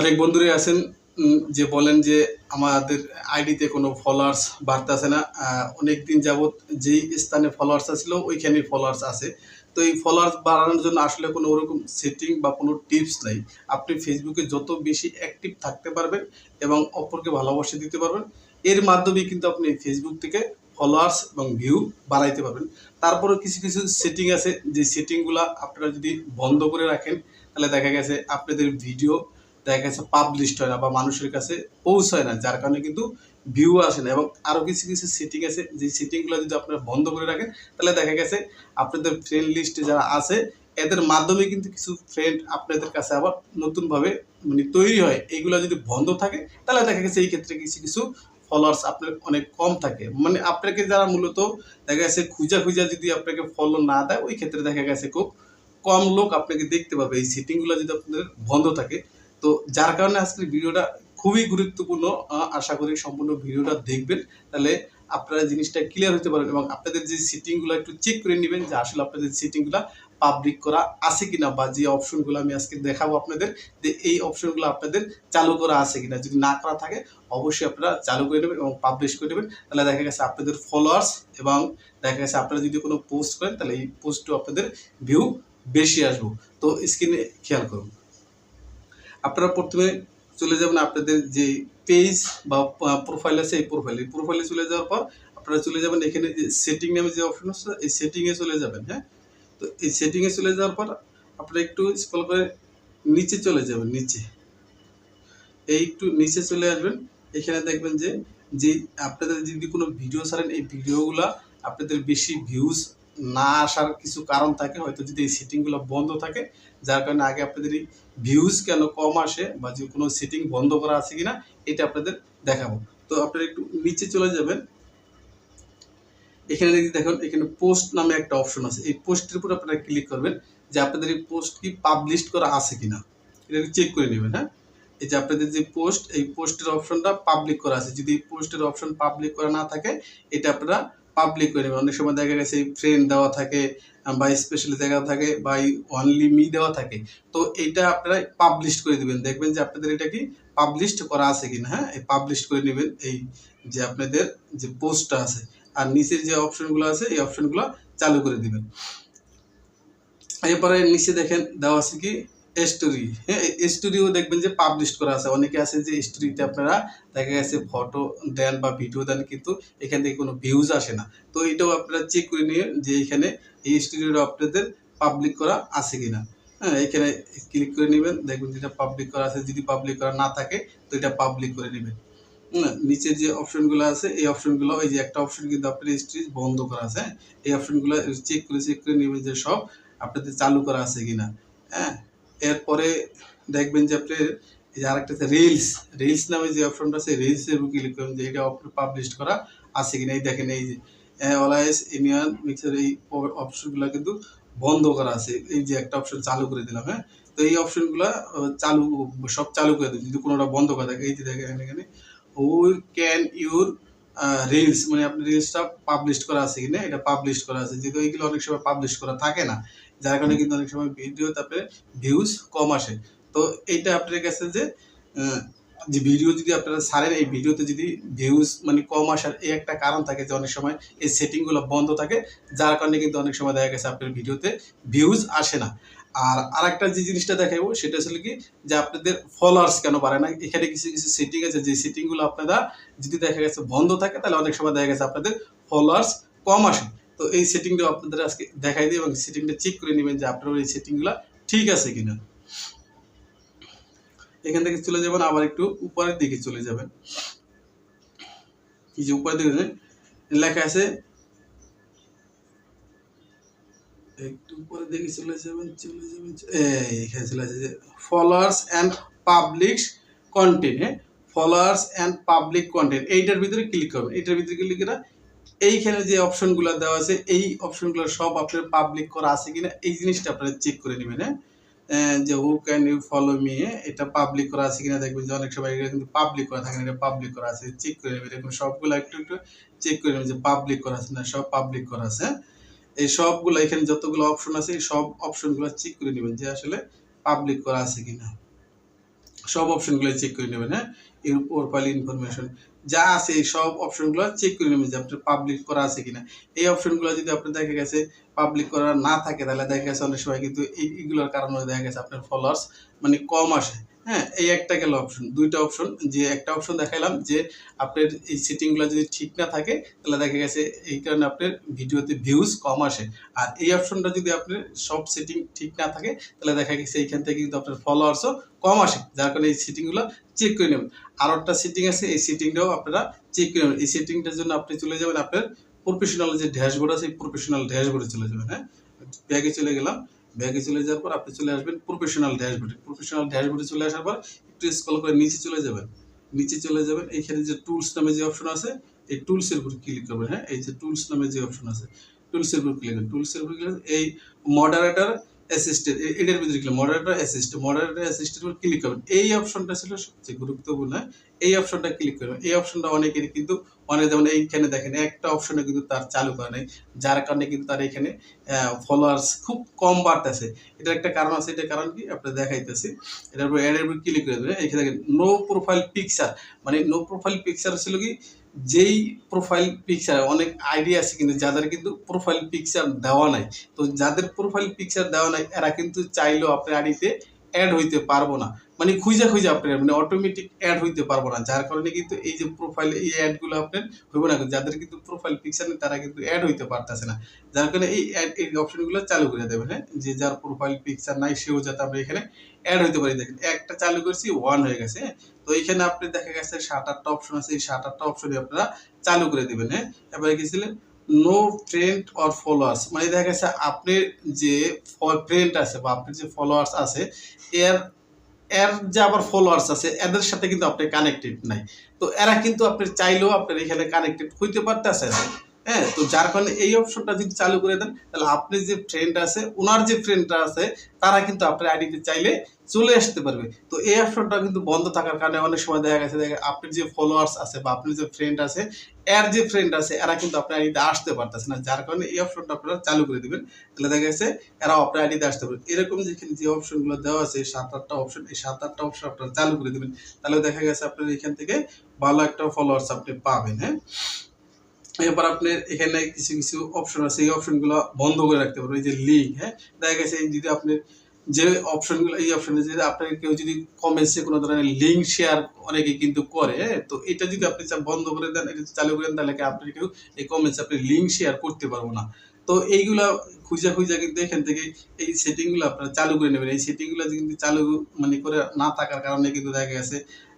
অনেক বন্ধুরাই আছেন যে বলেন যে আমাদের আইডিতে কোনো ফলোয়ার্স বাড়তেছে না। অনেক দিন যাবৎ যেই স্থানে ফলোয়ার্স আসছিল ওইখানেই ফলোয়ার্স আছে। তো এই ফলোয়ার্স বাড়ানোর জন্য আসলে কোনো ওরকম সেটিং বা কোনো টিপস নাই। আপনি ফেসবুকে যত বেশি অ্যাক্টিভ থাকতে পারবেন এবং অপরকে ভালোবাসা দিতে পারবেন, এর মাধ্যমে কিন্তু আপনি ফেসবুক থেকে ফলোয়ার্স এবং ভিউ বাড়াইতে পারবেন। তারপরেও কিছু কিছু সেটিং আছে। যে সেটিংগুলো আপনারা যদি বন্ধ করে রাখেন, তাহলে দেখা গেছে আপনাদের ভিডিও দেখা গেছে পাবলিশড হয় না বা মানুষের কাছে পৌঁছায় না, যার কারণে কিন্তু ভিউ আসে না এবং আরও কিছু কিছু সিটিং আছে, যে সেটিংগুলো যদি আপনারা বন্ধ করে রাখেন, তাহলে দেখা গেছে আপনাদের ফ্রেন্ড লিস্টে যারা আছে, এদের মাধ্যমে কিন্তু কিছু ফ্রেন্ড আপনাদের কাছে আবার নতুনভাবে মানে তৈরি হয়। এইগুলো যদি বন্ধ থাকে, তাহলে দেখা গেছে এই ক্ষেত্রে কিছু কিছু ফলোয়ার্স আপনার অনেক কম থাকে। মানে আপনাকে যারা মূলত দেখা গেছে খুঁজা খুঁজা যদি আপনাকে ফলো না দেয়, ওই ক্ষেত্রে দেখা গেছে খুব কম লোক আপনাকে দেখতে পাবে। এই সেটিংগুলো যদি আপনাদের বন্ধ থাকে তো যার কারণে আজকের ভিডিওটা খুবই গুরুত্বপূর্ণ আশা করি সম্পূর্ণ ভিডিওটা দেখবেন। তাহলে আপনারা জিনিসটা ক্লিয়ার হতে পারেন এবং আপনাদের যে সেটিংগুলো একটু চেক করে নেবেন যে আসলে আপনাদের সেটিংগুলো পাবলিক করা আছে কিনা বা যে অপশনগুলো আমি আজকে দেখাবো আপনাদের, যে এই অপশনগুলো আপনাদের চালু করা আছে কিনা। যদি না করা থাকে, অবশ্যই আপনারা চালু করে নেবেন এবং পাবলিশ করে নেবেন। তাহলে দেখা গেছে আপনাদের ফলোয়ার্স এবং দেখা গেছে আপনারা যদি কোনো পোস্ট করেন, তাহলে এই পোস্টও আপনাদের ভিউ বেশি আসব। তো স্ক্রিনে খেয়াল করুন। আপনারা প্রথমে চলে যাবেন আপনাদের যে পেজ বা প্রোফাইল আছে এই প্রোফাইল প্রোফাইলে চলে যাওয়ার পর আপনারা চলে যাবেন এখানে যে সেটিং নামে যে অপশন আছে, এই সেটিংয়ে চলে যাবেন হ্যাঁ? তো এই সেটিংয়ে চলে যাওয়ার পর আপনারা একটু স্কল করে নিচে চলে যাবেন, নিচে। এই একটু নিচে চলে আসবেন। এখানে দেখবেন যে যে আপনাদের যদি কোনো ভিডিও ছাড়েন, এই ভিডিওগুলো আপনাদের বেশি ভিউজ না আসার কিছু কারণ থাকে, হয়তো যদি এই সেটিংগুলো বন্ধ থাকে, যার কারণে আগে আপনাদের এই ভিউজ কেন কম আসে বা যে কোনো সেটিং বন্ধ করা আছে কিনা, এটা আপনাদের দেখাবো। তো আপনারা একটু নিচে চলে যাবেন। এখানে যদি দেখুন, এখানে পোস্ট নামে একটা অপশন আছে। এই পোস্টের উপর আপনারা ক্লিক করবেন যে আপনাদের এই পোস্ট কি পাবলিশ করা আছে কিনা। এটা চেক করে নেবেন হ্যাঁ? এই যে আপনাদের যে পোস্ট এই পোস্টের অপশনটা পাবলিক করা আছে। যদি এই পোস্টের অপশন পাবলিক করা না থাকে, এটা আপনারা পাবলিক করে অনেক সময় দেখা গেছে ফ্রেন্ড দেওয়া থাকে, বা স্পেশালি দেওয়া থাকে, বা অনলি মি দেওয়া থাকে। তো এইটা আপনারা পাবলিশ করে দিবেন। দেখবেন যে আপনাদের এটা কি পাবলিশড করা আছে কিনা হ্যাঁ? এই পাবলিশ করে নেবেন এই যে আপনাদের যে পোস্টটা আছে। আর নিচের যে অপশনগুলো আছে, এই অপশনগুলো চালু করে দিবেন। এরপরে নিচে দেখেন, দেওয়া আছে কি স্টোরি হ্যাঁ স্টোরিও দেখবেন যে পাবলিশ করা আছে। অনেকে আছে যে স্টোরিতে আপনারা দেখা গেছে ফটো দেন বা ভিডিও দেন কিন্তু এখান থেকে কোনো ভিউজ আসে না। তো এটাও আপনারা চেক করে নিয়ে যে এখানে এই স্টোরিটা আপনাদের পাবলিক করা আছে কিনা। হ্যাঁ এখানে ক্লিক করে নেবেন। দেখবেন যেটা পাবলিক করা আছে। যদি পাবলিক করা না থাকে তো এটা পাবলিক করে নেবেন। হুম, নিচের যে অপশনগুলো আছে এই অপশনগুলো ওই যে একটা অপশন কিন্তু আপনার স্টোরি বন্ধ করা আছে। হ্যাঁ এই অপশনগুলো চেক করে চেক করে নেবেন যে সব আপনাদের চালু করা আছে কিনা। হ্যাঁ এরপরে দেখবেন যে আপনি এই যে আরেকটা আছে রিলস রিলস নামে যে অপশনটা আছে রিলসের উপর ক্লিক করবেন যে এটা পাবলিশ করা আছে কিনা, এই দেখেন, এই যে ওলাইস ইউনিয়ন মিক্সার এই অপশনগুলো কিন্তু বন্ধ করা আছে। এই যে একটা অপশন চালু করে দিলাম হ্যাঁ? তো এই অপশনগুলো চালু, সব চালু করে দিন যদি কোনোটা বন্ধ করে থাকে, এই যে দেখেন এখানে উই ক্যান ইউর রিলস মানে আপনি রিলসটা পাবলিশ করা আছে কিনা, এটা পাবলিশ করা আছে। যেহেতু এইগুলো অনেক সময় পাবলিশ করা থাকে না। যার কারণে কিন্তু অনেক সময় ভিডিও তারপরে ভিউজ কম আসে। তো এইটা আপনার কাছে যে যে ভিডিও যদি আপনারা ছাড়েন, এই ভিডিওতে যদি ভিউজ মানে কম আসার এই একটা কারণ থাকে যে অনেক সময় এই সেটিংগুলো বন্ধ থাকে, যার কারণে কিন্তু অনেক সময় দেখা গেছে আপনার ভিডিওতে ভিউজ আসে না। আর আরেকটা যে জিনিসটা দেখাবো, সেটা আসলে কি যে আপনাদের ফলোয়ার্স কেন বাড়ে না? এখানে কিছু কিছু সেটিং আছে, যে সেটিংগুলো আপনারা যদি দেখা গেছে বন্ধ থাকে, তাহলে অনেক সময় দেখা গেছে আপনাদের ফলোয়ার্স কম আসে। তো এই সেটিংটা আপনাদের আজকে দেখাই দিই এবং সেটিংটা চেক করে নেবেন যে আপনার এই সেটিংগুলো ঠিক আছে কিনা। এখান থেকে চলে যাবেন, আবার একটু উপরের দিকে চলে যাবেন। এই যে উপরের দিকে লেখা আছে, একটু উপরের দিকে চলে যাবেন চলে যাবেন এখানে চলে আছে যে ফলোয়ার্স অ্যান্ড পাবলিক কন্টেন্ট হ্যাঁ? ফলোয়ার্স অ্যান্ড পাবলিক কন্টেন্ট এইটার ভিতরে ক্লিক করবেন। এইটার ভিতরে ক্লিক করে এইখানে যে অপশনগুলো দেওয়া আছে, এই অপশনগুলো সব আপনার পাবলিক করা আছে কিনা, এই জিনিসটা আপনারা চেক করে নেবেন হ্যাঁ? যে who can you follow me এটা পাবলিক করা আছে কিনা দেখবেন যে অনেক এটা কিন্তু পাবলিক করা থাকে না, এটা পাবলিক করা আছে চেক করে নেবেন। দেখুন সবগুলো একটু একটু চেক করে নেবেন যে পাবলিক করা আছে না, সব পাবলিক করা আছে হ্যাঁ? এই সবগুলো এখানে যতগুলো অপশন আছে, এই সব অপশনগুলো চেক করে নেবেন যে আসলে পাবলিক করা আছে কিনা। সব অপশনগুলো চেক করে নেবেন হ্যাঁ? এর প্রোফাইল ইনফরমেশন যা আছে এই সব অপশনগুলো চেক করে নেবেন যে আপনার পাবলিক করা আছে কিনা। এই অপশনগুলো যদি আপনার দেখা গেছে পাবলিক করা না থাকে, তাহলে দেখা গেছে অনেক সময় কিন্তু এইগুলোর কারণে দেখা গেছে আপনার ফলোয়ার্স মানে কম আসে। হ্যাঁ এই একটা গেল অপশন দুইটা অপশন যে একটা অপশন দেখাইলাম যে আপনার এই সেটিংগুলো যদি ঠিক না থাকে, তাহলে দেখা গেছে এই কারণে আপনার ভিডিওতে ভিউজ কম আসে। আর এই অপশনটা যদি আপনার সব সেটিং ঠিক না থাকে, তাহলে দেখা গেছে এইখান থেকে কিন্তু আপনার ফলোয়ার্সও কম আসে, যার কারণে এই সেটিংগুলো চেক করে নেবেন। আর একটা সেটিং আছে, এই সেটিংটাও আপনারা চেক করে নেবেন। এই সেটিংটার জন্য আপনি চলে যাবেন আপনার প্রফেশনাল যে ড্যাশবোর্ড আছে, এই প্রফেশনাল ড্যাশবোর্ডে চলে যাবেন হ্যাঁ। ব্যাগে চলে গেলাম। ব্যাগে চলে যাওয়ার পর আপনি চলে আসবেন প্রফেশনাল ড্যাশবোর্ডে প্রফেশনাল ড্যাশবোর্ডে চলে আসার পর একটু স্কল করে নিচে চলে যাবেন। নিচে চলে যাবেন এইখানে যে টুলস নামে যে অপশন আছে, এই টুলসের উপর ক্লিক করবেন হ্যাঁ? এই যে টুলস নামে যে অপশন আছে টুলসের উপর ক্লিক করবেন। টুলসের উপর ক্লিক এই মডারেটর অ্যাসিস্ট্যান্ট এটার ভিতরে click moderator assist moderator assistant উপর ক্লিক করবেন। এই অপশনটা ছিল সবচেয়ে গুরুত্বপূর্ণ? এই অপশনটা ক্লিক করবেন। এই অপশনটা অনেকেরই কিন্তু, অনেক যেমন এইখানে দেখেন, একটা অপশনে কিন্তু তার চালু করা নেই। যার কারণে কিন্তু তার এখানে ফলোয়ার্স খুব কম বাড়তেছে। এটার একটা কারণ আছে এটা কারণ কি? আপনার দেখাইতেছি। এটার উপর অ্যাডের উপর ক্লিক করে দেবেন। এখানে দেখেন নো প্রোফাইল পিকচার মানে নো প্রোফাইল পিকচার ছিল কি? যেই প্রোফাইল পিকচার অনেক আইডিয়া আছে কিন্তু যাদের কিন্তু প্রোফাইল পিকচার দেওয়া নাই। তো যাদের প্রোফাইল পিকচার দেওয়া নাই, এরা কিন্তু চাইলেও আপনার আইডিতে অ্যাড হইতে পারব না। মানে খুঁজে খুঁজে আপনার মানে অটোমেটিক অ্যাড হইতে পারব না। যার কারণে কিন্তু এই যে প্রোফাইল এই অ্যাডগুলো আপনার হইব না। যাদের কিন্তু প্রোফাইল পিকচার নেই, তারা কিন্তু অ্যাড হইতে পারতেছে না। যার কারণে এই অ্যাড এই অপশনগুলো চালু করে দেবেন হ্যাঁ? যে যার প্রোফাইল পিকচার নাই, সেও যাতে আমরা এখানে অ্যাড হইতে পারি। দেখেন, একটা চালু করছি ওয়ান হয়ে গেছে হ্যাঁ? তো এখানে আপনি দেখা গেছে সাত, আটটা অপশন আছে। এই সাত, আটটা অপশনই আপনারা চালু করে দেবেন হ্যাঁ? এবারে গেছিলেন নো ট্রেন্ড অর ফলোয়ার্স মানে দেখা গেছে আপনার যে ফ্রেন্ড আছে বা আপনার যে ফলোয়ার্স আছে, এর এর যে আবার ফলোয়ার্স আছে, এদের সাথে কিন্তু আপনি কানেক্টেড নাই। তো এরা কিন্তু আপনি চাইলেও আপনার এখানে কানেক্টেড হইতে পারতেছে হ্যাঁ তো যার কারণে এই অপশনটা যদি চালু করে দেন, তাহলে আপনি যে ফ্রেন্ড আছে ওনার যে ফ্রেন্ডটা আছে, তারা কিন্তু আপনার আইডিতে চাইলে চলে আসতে পারবে। তো এই অপশনটা কিন্তু বন্ধ থাকার কারণে অনেক সময় দেখা গেছে, দেখে আপনার যে ফলোয়ার্স আছে বা আপনার যে ফ্রেন্ড আছে, এর যে ফ্রেন্ড আছে, এরা কিন্তু আপনার আইডিতে আসতে পারতেছে না। যার কারণে এই অপশনটা আপনারা চালু করে দিবেন। তাহলে দেখা গেছে এরা আপনার আইডিতে আসতে পারবে। এরকম যেখানে যে অপশনগুলো দেওয়া আছে, সাত আটটা অপশন এই সাত আটটা অপশন আপনারা চালু করে দিবেন। তাহলে দেখা গেছে আপনার এখান থেকে ভালো একটা ফলোয়ার্স আপনি পাবেন হ্যাঁ? এবার আপনার এখানে কিছু কিছু অপশন আছে, এই অপশনগুলো বন্ধ করে রাখতে পারবেন, এই যে লিঙ্ক হ্যাঁ? দেখা গেছে যদি আপনি যে অপশনগুলো এই অপশনে যদি আপনার কেউ যদি কমেন্টসে কোনো ধরনের লিঙ্ক শেয়ার অনেকে কিন্তু করে হ্যাঁ? তো এটা যদি আপনি বন্ধ করে দেন, এটা চালু করে দেন তাহলে আপনি কেউ এই কমেন্টসে আপনি লিঙ্ক শেয়ার করতে পারব না। তো এইগুলা খুঁজা খুঁজা কিন্তু এখান থেকে এই সেটিংগুলো আপনারা চালু করে নেবেন। এই সেটিংগুলো কিন্তু চালু মানে করে না থাকার কারণে কিন্তু দেখা গেছে,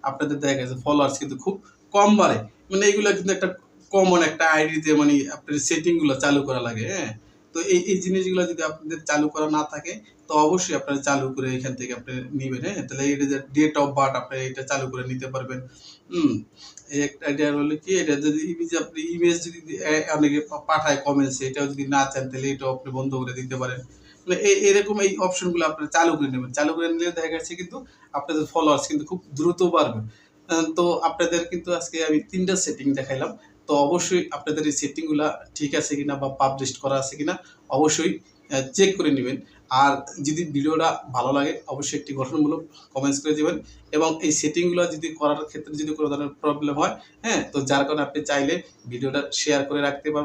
আপনাদের দেখা গেছে ফলোয়ার্স কিন্তু খুব কম বাড়ে। মানে এইগুলো কিন্তু একটা কমন একটা আইডিতে মানে আপনার সেটিংগুলো চালু করা লাগে হ্যাঁ? তো এই এই জিনিসগুলো যদি আপনাদের চালু করা না থাকে, তো অবশ্যই আপনারা চালু করে এখান থেকে আপনি নেবেন হ্যাঁ? তাহলে এটা যে ডেট অফ বার্থ আপনি এটা চালু করে নিতে পারবেন। হুম একটা আইডিয়া হলো কি, এটা যদি ইমেজ আপনি ইমেজ যদি অনেকে পাঠায় কমেন্টসে এটাও যদি না চান, তাহলে এটাও আপনি বন্ধ করে দিতে পারেন। মানে এই এরকম এই অপশনগুলো আপনারা চালু করে নেবেন। চালু করে নিলে দেখা যাচ্ছে কিন্তু আপনাদের ফলোয়ার্স কিন্তু খুব দ্রুত বাড়বে। তো আপনাদের কিন্তু আজকে আমি তিনটা সেটিং দেখাইলাম। তো অবশ্যই আপনাদের এই সেটিংগুলো ঠিক আছে কিনা বা পাবলিশ করা আছে কিনা, অবশ্যই চেক করে নেবেন। আর যদি ভিডিওটা ভালো লাগে, অবশ্যই একটি গঠনমূলক কমেন্টস করে দেবেন। এবং এই সেটিংগুলো যদি করার ক্ষেত্রে যদি কোনো ধরনের প্রবলেম হয় হ্যাঁ তো যার কারণে আপনি চাইলে ভিডিওটা শেয়ার করে রাখতে পারবেন।